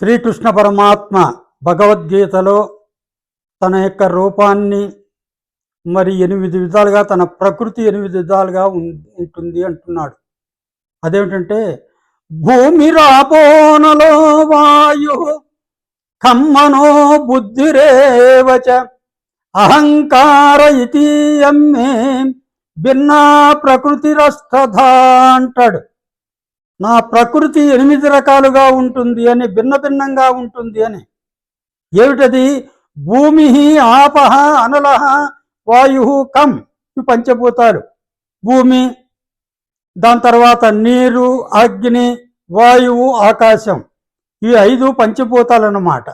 శ్రీకృష్ణ పరమాత్మ భగవద్గీతలో తన యొక్క రూపాన్ని మరి ఎనిమిది విధాలుగా తన ప్రకృతి ఎనిమిది విధాలుగా ఉం- ఉంటుంది అంటున్నాడు. అదేమిటంటే భూమి రాపోనలో వాయు కమ్మనో బుద్ధిరేవచ అహంకార ఇతీయమ్మే భిన్నా ప్రకృతిరస్తథా అంటాడు నా ప్రకృతి ఎనిమిది రకాలుగా ఉంటుంది అని భిన్న భిన్నంగా ఉంటుంది అని. ఏమిటది? భూమి ఆపహ అనల వాయు కం ఈ పంచభూతాలు. భూమి దాని తర్వాత నీరు అగ్ని వాయువు ఆకాశం. ఈ ఐదు పంచభూతాలు అన్నమాట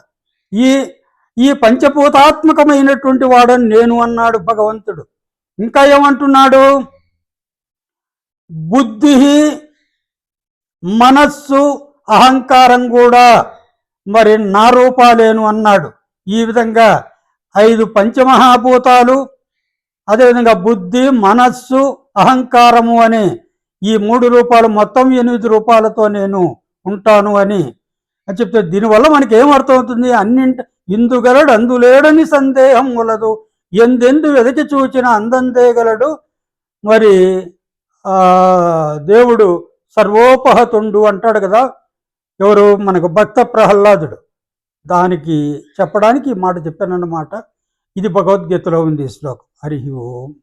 ఈ ఈ పంచభూతాత్మకమైనటువంటి వాడని నేను అన్నాడు భగవంతుడు. ఇంకా ఏమంటున్నాడు? బుద్ధి మనస్సు అహంకారం కూడా. మరి నా రూపాలేను అన్నాడు. ఈ విధంగా ఐదు పంచమహాభూతాలు అదేవిధంగా బుద్ధి మనస్సు అహంకారము అని ఈ మూడు రూపాలు మొత్తం ఎనిమిది రూపాలతో నేను ఉంటాను అని అని చెప్తే దీనివల్ల మనకి ఏమర్థమవుతుంది అర్థమవుతుంది ఇందుగలడు అందులేడని సందేహం వలదు. ఎందెందు వెదకి చూచిన అందందేగలడు మరి దేవుడు సర్వోపహతుండు అంటాడు కదా. ఎవరు? మనకు భక్త ప్రహ్లాదుడు. దానికి చెప్పడానికి ఈ మాట చెప్పానన్నమాట. ఇది భగవద్గీతలో ఉంది శ్లోకం. హరి ఓం.